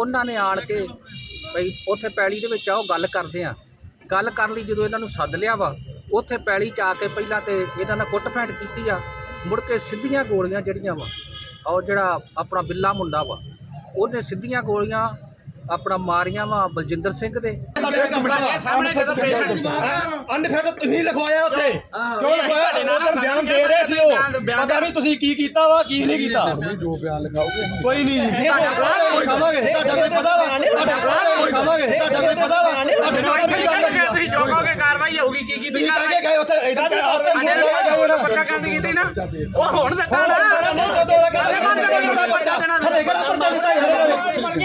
ਉਹਨਾਂ ਨੇ ਆਣ ਕੇ ਭਈ ਉੱਥੇ ਪੈਲੀ ਦੇ ਵਿੱਚ ਆਓ ਗੱਲ ਕਰਦੇ ਆ ਗੱਲ ਕਰਨ ਲਈ ਜਦੋਂ ਇਹਨਾਂ ਨੂੰ ਸੱਦ ਲਿਆ ਵਾ ਉੱਥੇ ਪੈਲੀ 'ਚ ਆ ਕੇ ਪਹਿਲਾਂ ਤੇ ਇਹਨਾਂ ਨਾਲ ਕੁੱਟ ਫੈਂਟ ਕੀਤੀ ਆ। ਮੁੜ ਕੇ ਸਿੱਧੀਆਂ ਗੋਲੀਆਂ ਜਿਹੜੀਆਂ ਵਾ ਔਰ ਜਿਹੜਾ ਆਪਣਾ ਬਿੱਲਾ ਮੁੰਡਾ ਵਾ ਉਹਨੇ ਸਿੱਧੀਆਂ ਗੋਲੀਆਂ ਆਪਣਾ ਮਾਰੀਆਂ ਵਾ ਬਲਜਿੰਦਰ ਸਿੰਘ ਦੇ। ਸਾਹਮਣੇ ਜਦੋਂ ਪੇਸ਼ੈਂਟ ਅੰਡ ਫਿਰ ਤੁਸੀਂ ਲਿਖਵਾਇਆ ਉੱਥੇ। ਕਿਉਂ ਲਿਖਵਾਇਆ? ਬਿਆਨ ਦੇ ਪਤਾ ਨਹੀਂ ਤੁਸੀਂ ਕੀ ਕੀਤਾ ਵਾ ਕੀ ਨਹੀਂ ਕੀਤਾ। ਜੋ ਬਿਆਨ ਲਗਾਓਗੇ ਕੋਈ ਨਹੀਂ ਜੀ। ਕੋਈ ਖਾਵਾਂਗੇ ਤੁਹਾਡਾ ਕੋਈ ਪਤਾ ਵਾ। ਤੁਹਾਡਾ ਕੋਈ ਖਾਵਾਂਗੇ ਤੁਹਾਡਾ ਕੋਈ ਪਤਾ ਵਾ। ਤੁਹਾਡੇ ਨਾਲ ਕੋਈ ਗੱਲ ਨਹੀਂ ਤੁਸੀਂ ਜੋ ਕਹੋਗੇ ਕਾਰਵਾਈ ਹੋਊਗੀ ਕੀ ਕੀਤੀ ਤੁਸੀਂ ਕਹਿ ਕੇ ਗਏ ਉੱਥੇ ਇਦਾਂ ਤੇ ਆਪ ਪੱਕਾ ਕੰਦ ਕੀਤੀ ਨਾ। ਉਹ ਹੁਣ ਦਿੱਤਾ ਨਾ। ਪਰਚਾ ਦਿੱਤਾ ਯਾਰ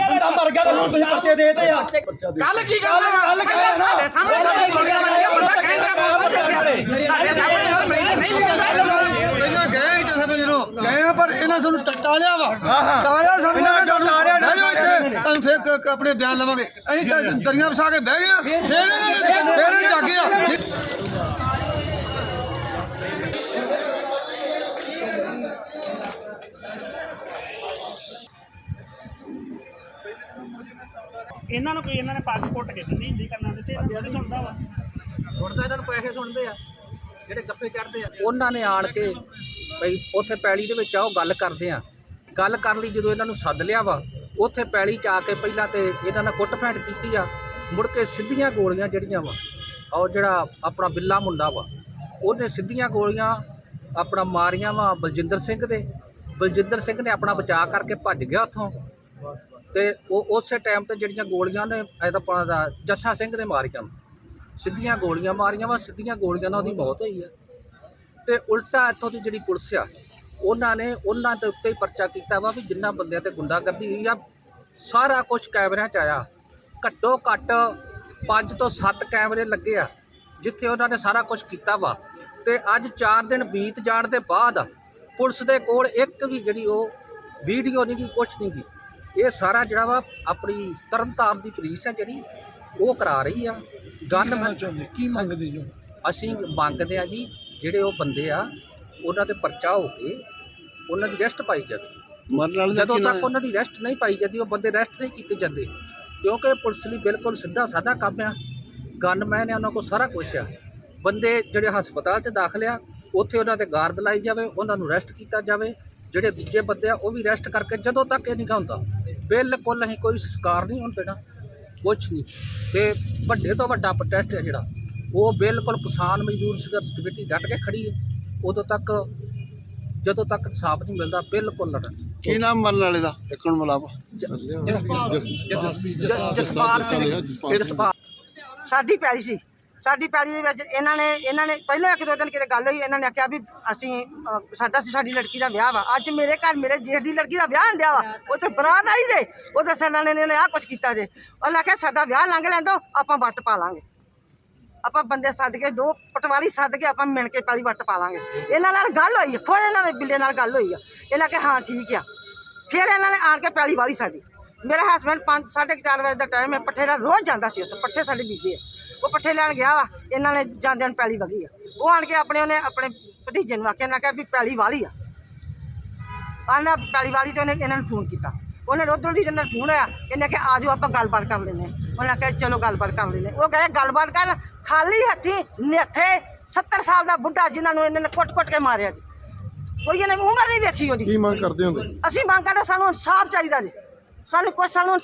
ਬੰਦਾ ਮਰ ਗਿਆ ਤਾਂ ਹੁਣ ਤੁਸੀਂ ਪਰਚੇ ਦੇਤੇ ਆ ਕੱਲ ਕੀ ਗੱਲ ਕੱਲ ਕਹਿਆ ਨਾ? ਤੁਹਾਡੇ ਸਾਹਮਣੇ ਜਦੋਂ ਬੋਲਿਆ ਨਾ ਬੰਦਾ ਕਹਿੰਦਾ ਸਾਹਮਣੇ ਜਦੋਂ ਮਰੀਜ਼ ਨਹੀਂ ਨਿਕਲਦਾ ਪਹਿਲਾਂ ਗਏ ਇੱਥੇ ਸਭ ਜਦੋਂ ਗਏ ਆ ਪਰ ਇਹਨਾਂ ਸਾਨੂੰ ਟ- ਟਾਲਿਆ ਵਾ। ਟਾਲਿਆ ਸਾਨੂੰ ਇਹਨਾਂ ਤੁਹਾਨੂੰ ਟਾਲਿਆ ਨਹੀਂ ਜਾਓ ਇੱਥੇ। ਤੁਹਾਨੂੰ ਫੇਰ ਕ- ਕ- ਆਪਣੇ ਬਿਆਨ ਲਵਾਂਗੇ। ਅਸੀਂ ਤਾਂ ਦਰੀਆਂ ਵਸਾ ਕੇ ਬਹਿ ਗਏ ਆ। ਫੇਰ ਇਹਨਾਂ ਨੇ ਫੇਰ ਇਹ ਜਾਗੇ ਆ। ਇਹਨਾਂ ਨੂੰ ਕੋਈ ਇਹਨਾਂ ਨੇ ਪੱਗ ਕੁੱਟ ਕੇ ਦਿੰਦੀ ਹੁੰਦੀ ਕਰਨਾ ਤੇ ਤੇ ਉਹਦੇ ਸੁਣਦਾ ਵਾ। ਸੁਣਦਾ ਇਹਨਾਂ ਨੂੰ ਪੈਸੇ ਸੁਣਦੇ ਆ। ਜਿਹੜੇ ਗੱਪੇ ਚੜਦੇ ਆ ਉਹਨਾਂ ਨੇ ਆਣ ਕੇ ਬਈ ਉੱਥੇ ਪੈਲੀ ਦੇ ਵਿੱਚ ਆਓ, ਗੱਲ ਕਰਦੇ ਆ। ਗੱਲ ਕਰਨ ਲਈ ਜਦੋਂ ਇਹਨਾਂ ਨੂੰ ਸੱਦ ਲਿਆ ਵਾ, ਉੱਥੇ ਪੈਲੀ 'ਚ ਆ ਕੇ ਪਹਿਲਾਂ ਤੇ ਇਹਨਾਂ ਨਾਲ ਕੁੱਟ ਫੈਂਟ ਕੀਤੀ ਆ। ਮੁੜ ਕੇ ਸਿੱਧੀਆਂ ਗੋਲੀਆਂ ਜਿਹੜੀਆਂ ਵਾ, ਔਰ ਜਿਹੜਾ ਆਪਣਾ ਬਿੱਲਾ ਮੁੰਡਾ ਵਾ, ਉਹਨੇ ਸਿੱਧੀਆਂ ਗੋਲੀਆਂ ਆਪਣਾ ਮਾਰੀਆਂ ਵਾ ਬਲਜਿੰਦਰ ਸਿੰਘ ਦੇ। ਬਲਜਿੰਦਰ ਸਿੰਘ ਨੇ ਆਪਣਾ ਬਚਾਅ ਕਰਕੇ ਭੱਜ ਗਿਆ ਉੱਥੋਂ। ਤੇ ਉਹ ਉਸੇ ਟਾਈਮ ਤੇ ਜਿਹੜੀਆਂ ਗੋਲੀਆਂ ਨੇ ਇਹਦਾ ਆਪਣਾ ਦਾ ਜੱਸਾ ਸਿੰਘ ਨੇ ਮਾਰੀਆਂ। ਸਿੱਧੀਆਂ ਗੋਲੀਆਂ ਮਾਰੀਆਂ ਵਾ, ਸਿੱਧੀਆਂ ਗੋਲੀਆਂ ਨਾਲ ਉਹਦੀ ਮੌਤ ਹੋਈ ਆ। ਤੇ ਉਲਟਾ ਇੱਥੋਂ ਦੀ ਜਿਹੜੀ ਪੁਲਿਸ ਆ ਉਹਨਾਂ ਨੇ ਉਹਨਾਂ ਦੇ ਉੱਤੇ ਹੀ ਪਰਚਾ ਕੀਤਾ ਵਾ ਵੀ ਜਿੰਨਾ ਬੰਦਿਆਂ ਤੇ ਗੁੰਡਾਗਰਦੀ ਹੋਈ ਆ ਸਾਰਾ ਕੁਝ ਕੈਮਰਿਆਂ 'ਚ ਆਇਆ। ਘੱਟੋ ਘੱਟ 5 ਤੋਂ 7 ਕੈਮਰੇ ਲੱਗੇ ਆ ਜਿੱਥੇ ਉਹਨਾਂ ਨੇ ਸਾਰਾ ਕੁਝ ਕੀਤਾ ਵਾ। ਤੇ ਅੱਜ 4 ਦਿਨ ਬੀਤ ਜਾਣ ਦੇ ਬਾਅਦ ਪੁਲਿਸ ਦੇ ਕੋਲ ਇੱਕ ਵੀ ਜਿਹੜੀ ਉਹ ਵੀਡੀਓ ਨਹੀਂ ਗੀ ਕੁਛ ਨਹੀਂ ਗੀ ਇਹ ਸਾਰਾ ਜਿਹੜਾ ਵਾ ਆਪਣੀ ਤਰਨਤਾਰਨ ਦੀ ਪੁਲਿਸ ਹੈ ਜਿਹੜੀ ਉਹ ਕਰਾ ਰਹੀ ਆ। ਗਨ ਕੀ ਮੰਗਦੇ ਜੋ ਅਸੀਂ ਮੰਗਦੇ ਆ ਜੀ ਜਿਹੜੇ ਉਹ ਬੰਦੇ ਆ ਉਹਨਾਂ ਤੇ ਪਰਚਾ ਹੋ ਕੇ ਉਹਨਾਂ ਦੀ ਰੈਸਟ ਪਾਈ ਜਾਵੇ ਮਰਨ ਵਾਲੇ ਜਦੋਂ ਤੱਕ ਉਹਨਾਂ ਦੀ ਰੈਸਟ ਨਹੀਂ ਪਾਈ ਜਾਂਦੀ ਉਹ ਬੰਦੇ ਰੈਸਟ ਨਹੀਂ ਕੀਤੇ ਜਾਂਦੇ। ਕਿਉਂਕਿ ਪੁਲਿਸ ਲਈ ਬਿਲਕੁਲ ਸਿੱਧਾ ਸਾਦਾ ਕੰਮ ਆ। ਗਨਮੈਨ ਆ ਉਹਨਾਂ ਕੋਲ ਸਾਰਾ ਕੁਝ ਆ। ਬੰਦੇ ਜਿਹੜੇ ਹਸਪਤਾਲ 'ਚ ਦਾਖਲ ਆ ਉੱਥੇ ਉਹਨਾਂ ਤੇ ਗਾਰਡ ਲਾਈ ਜਾਵੇ ਉਹਨਾਂ ਨੂੰ ਰੈਸਟ ਕੀਤਾ ਜਾਵੇ। ਜਿਹੜੇ ਦੂਜੇ ਬੰਦੇ ਆ ਉਹ ਵੀ ਰੈਸਟ ਕਰਕੇ ਜਦੋਂ ਤੱਕ ਇਹ ਨਹੀਂ ਹੁੰਦਾ ਬਿਲਕੁਲ ਅਸੀਂ ਕੋਈ ਸੰਸਕਾਰ ਨਹੀਂ ਹੋਣ ਦੇਣਾ। ਕੁਛ ਨਹੀਂ। ਤੇ ਵੱਡੇ ਤੋਂ ਵੱਡਾ ਪ੍ਰੋਟੈਸਟ ਹੈ ਜਿਹੜਾ। ਉਹ ਬਿਲਕੁਲ ਕਿਸਾਨ ਮਜ਼ਦੂਰ ਸੰਘਰਸ਼ ਕਮੇਟੀ ਡਟ ਕੇ ਖੜੀ ਹੈ। ਉਦੋਂ ਤੱਕ ਜਦੋਂ ਤੱਕ ਇਨਸਾਫ ਨਹੀਂ ਮਿਲਦਾ ਬਿਲਕੁਲ ਲੜਨ ਕੀ ਨਾਮ ਮਰਨ ਵਾਲੇ ਦਾ? ਇੱਕ ਨੂੰ ਜਸਪਾਲ ਸਿੰਘ। ਜਸਪਾਲ ਸਾਡੀ ਪੈਲੀ ਸੀ। ਸਾਡੀ ਪੈਲੀ ਦੇ ਵਿੱਚ ਇਹਨਾਂ ਨੇ ਇਹਨਾਂ ਨੇ ਪਹਿਲਾਂ ਇੱਕ ਦੋ ਦਿਨ ਕਿਤੇ ਗੱਲ ਹੋਈ ਇਹਨਾਂ ਨੇ ਆਖਿਆ ਵੀ ਅਸੀਂ ਸਾਡਾ ਸੀ ਸਾਡੀ ਲੜਕੀ ਦਾ ਵਿਆਹ ਵਾ। ਅੱਜ ਮੇਰੇ ਘਰ ਮੇਰੇ ਜੇਠ ਦੀ ਲੜਕੀ ਦਾ ਵਿਆਹ ਹੁੰਦਿਆ ਵਾ। ਉਹ ਤੇ ਬਰਾਤ ਆਈ ਜੇ। ਉਹਦੇ ਸਨਾਂ ਨੇ ਇਹਨੇ ਆਹ ਕੁਝ ਕੀਤਾ ਜੇ। ਉਹਨਾਂ ਆਖਿਆ ਸਾਡਾ ਵਿਆਹ ਲੰਘ ਲੈਂਦੋ ਆਪਾਂ ਵੱਟ ਪਾ ਲਾਂਗੇ। ਆਪਾਂ ਬੰਦੇ ਸੱਦ ਕੇ, ਦੋ ਪਟਵਾਰੀ ਸੱਦ ਕੇ ਆਪਾਂ ਮਿਲ ਕੇ ਪਹਿਲੀ ਵੱਟ ਪਾ ਲਾਂਗੇ। ਇਹਨਾਂ ਨਾਲ ਗੱਲ ਹੋਈ ਖੁਦ ਇਹਨਾਂ ਦੇ ਬਿੱਲੇ ਨਾਲ ਗੱਲ ਹੋਈ ਆ। ਇਹਨਾਂ ਕਿ ਹਾਂ ਠੀਕ ਆ। ਫਿਰ ਇਹਨਾਂ ਨੇ ਆਣ ਕੇ ਪਹਿਲੀ ਵਾਰੀ ਸਾਡੀ। ਮੇਰਾ ਹਸਬੰਡ 5 4:30 ਵਜੇ ਦਾ ਟਾਈਮ ਹੈ ਪੱਠੇ ਨਾਲ ਰੋਜ਼ ਜਾਂਦਾ ਸੀ ਉੱਥੇ, ਪੱਠੇ ਸਾਡੇ ਬੀਜੇ ਆ। ਉਹ ਪੱਠੇ ਲੈਣ ਗਿਆ ਵਾ, ਇਹਨਾਂ ਨੇ ਜਾਂਦਿਆਂ ਨੂੰ ਪੈਲੀ ਵਗੀ ਆ। ਉਹ ਆਣ ਕੇ ਆਪਣੇ, ਉਹਨੇ ਆਪਣੇ ਭਤੀਜੇ ਨੂੰ ਆਖਿਆ ਨਾ ਕਿਹਾ ਵੀ ਪੈਲੀ ਵਾਲੀ ਆ। ਆਣਾ ਪੈਲੀ ਵਾਲੀ ਤੇ ਉਹਨੇ ਇਹਨਾਂ ਨੂੰ ਫੋਨ ਕੀਤਾ। ਉਹਨੇ ਰੋਦਲ ਦੀ ਜਨਾਂ ਫੋਨ ਆਇਆ ਇਹਨੇ ਕਿ ਆਜੋ ਆਪਾਂ ਗੱਲਬਾਤ ਕਰ ਲੈਂਦੇ ਹਾਂ। ਉਹਨੇ ਕਿਹਾ ਚਲੋ ਗੱਲਬਾਤ ਕਰ ਲੈਂਦੇ ਉਹ ਕਹੇ ਗੱਲਬਾਤ ਕਰਨ ਖਾਲੀ ਹੱਥੀ ਨੇਥੇ 70 ਸਾਲ ਦਾ ਬੁੱਢਾ ਜਿਨ੍ਹਾਂ ਨੂੰ ਇਹਨਾਂ ਨੇ ਕੁੱਟ-ਕੁੱਟ ਕੇ ਮਾਰਿਆ ਜੀ। ਕੋਈ ਇਹਨੇ ਉਮਰ ਨਹੀਂ ਵੇਖੀ ਉਹਦੀ। ਕੀ ਮੰਗ ਕਰਦੇ ਹੋ ਅਸੀਂ ਮੰਗ ਕਰਦੇ ਸਾਨੂੰ ਇਨਸਾਫ ਚਾਹੀਦਾ ਜੀ। ਸਾਨੂੰ ਕੁਛ ਸਾਨੂੰ